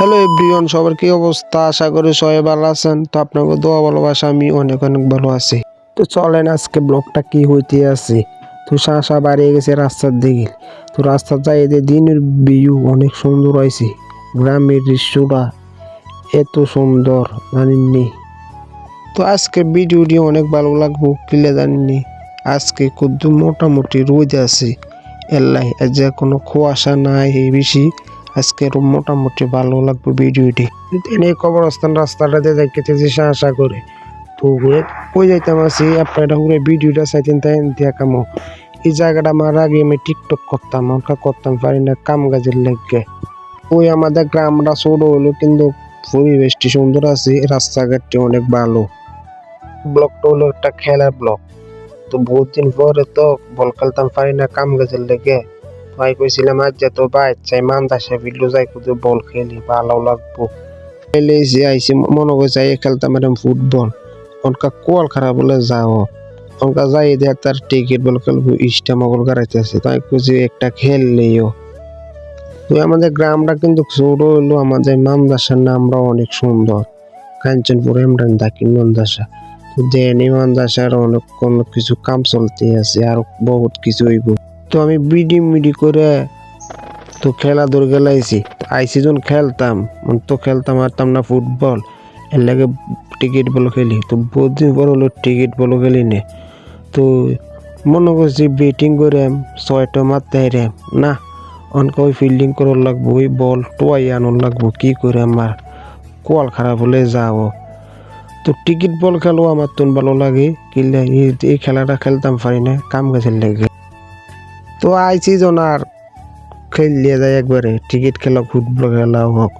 Hello everyone সবার কি অবস্থা? আশা করি সবাই ভালো আছেন। তো আপনাকে দোয়া ভালোবাসা, আমি অনেক অনেক ভালো আছি। তো চলেন আজকে ব্লগটা কি হইতে আছে? তো শাঁসা বাড়িয়ে গেছে রাস্তার দিকে। তো রাস্তা যাই এদের দিনের ভিউ অনেক সুন্দর হয়েছে। গ্রামের দৃশ্যটা এত সুন্দর জানেননি তো আজকে ভিডিওটি অনেক ভালো লাগবো কিলে জানেননি আজকে খুব মোটামুটি রোদ আছে। এলাই যে কোনো কুয়াশা নাই বেশি। আজকে আরও মোটামুটি ভালো লাগবে ভিডিওটি এই কবরস্থান রাস্তাটাতে যাইতেছি আশা করে। তো হয়ে কই যাইতাম আছি? আপনারা পুরো ভিডিওটা চাইতেন তাই দেখামো। এই জায়গাটা আমার আগে আমি টিকটক করতাম আমাকে করতাম, পারি না কাম কাজের লেগে। ওই আমাদের গ্রামটা ছোট হলো, কিন্তু পরিবেশটি সুন্দর আছে, রাস্তাঘাটটি অনেক ভালো। ব্লকটা হলো একটা খেলার ব্লক। তো বহুত দিন পরে তো বল খেলতাম পারি না কাম কাজের লেগে। ভাই কইছিলাম, আজ তো বাইর চাই মান্দাসে ভিডিও যাই কুদে বল খেলি, ভালো লাগবো। খেলে যে আইসি মনে করছে এই খেলতাম এরকম ফুটবল। অনকা কোয়াল খারাপ বলে, যাও। অনকা যাই দেখ তার টিকিট বল খেলব, ইস্টা মগল গাড়াইতেছে। তাই কইছি, একটা খেললেও তো আমাদের গ্রামটা কিন্তু ছোট হইল, আমাদের মামদাসার নামটা অনেক সুন্দর। কাঞ্চনপুর এমরান দাকিন মামদাসা তো দেনি মামদাসার অনেক কোনো কিছু কাম চলতে আছে, আর বহুত কিছু হইব। তো আমি বিডি মিডি করে তো খেলাধুর গেলাইছি আইসি যখন খেলতাম তো খেলতাম, হারতাম না ফুটবল। এর লাগে টিকিট বল খেলি, তো বহুত দিন পর হলো টিকিট বল খেলি নে। তো মনে করছি বেটিং করে ছয়টা মারতে হেরে, না, অনকে ওই ফিল্ডিং করার লাগবো, ওই বল টোয়াই আনার লাগবো, কি করে আমার কোয়াল খারাপ হলে যাব। তো টিকিট বল খেলো আমার তো ভালো লাগে কিনলে এই খেলাটা খেলতাম পারি না, কাম গাছের লেগে। তো আইসি জন আর খেলিয়ে যায় একবারে, টিকিট খেলা ফুটবল খেলা হোক।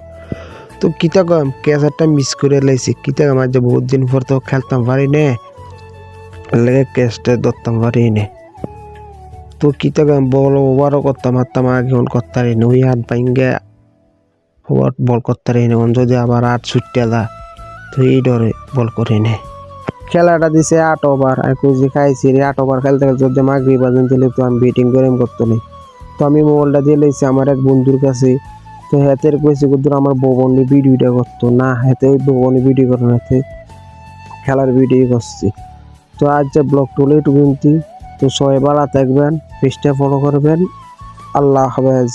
তো কিতা কম, ক্যাচারটা মিস করে লাইছি। কিতা আমার যে বহুত দিন পর তো খেলতাম পারি নে। লেগে ক্যাচটা ধরতাম পারি নে। তো কিতা কম বল ওভারও করতাম, হারতাম আগে অন করতারি নে। ওই হাত ভাঙ্গে ওভার বল করতারি নে। যদি আবার আট ছুটতে দা তো এই ডরে বল করে নে। খেলাটা দিছে আট ওভার আর কুজি খাইছি রে, আট ওভার খেলতে খেলতে যদি মাগরি বাজন দিলে তো আমি ব্যাটিং করে করতে নেই। তো আমি মোবাইলটা দিয়ে লাইছি আমার এক বন্ধুর কাছে। তো হাতের কইছে কুদুর আমার ববনি ভিডিওটা করতো। না, হাতে ওই ববনি ভিডিও করে না, হাতে খেলার ভিডিও করছি। তো আজ যে ব্লগ টুলে একটু তো সবাই ভালো থাকবেন, পেজটা ফলো করবেন। আল্লাহ হাফেজ।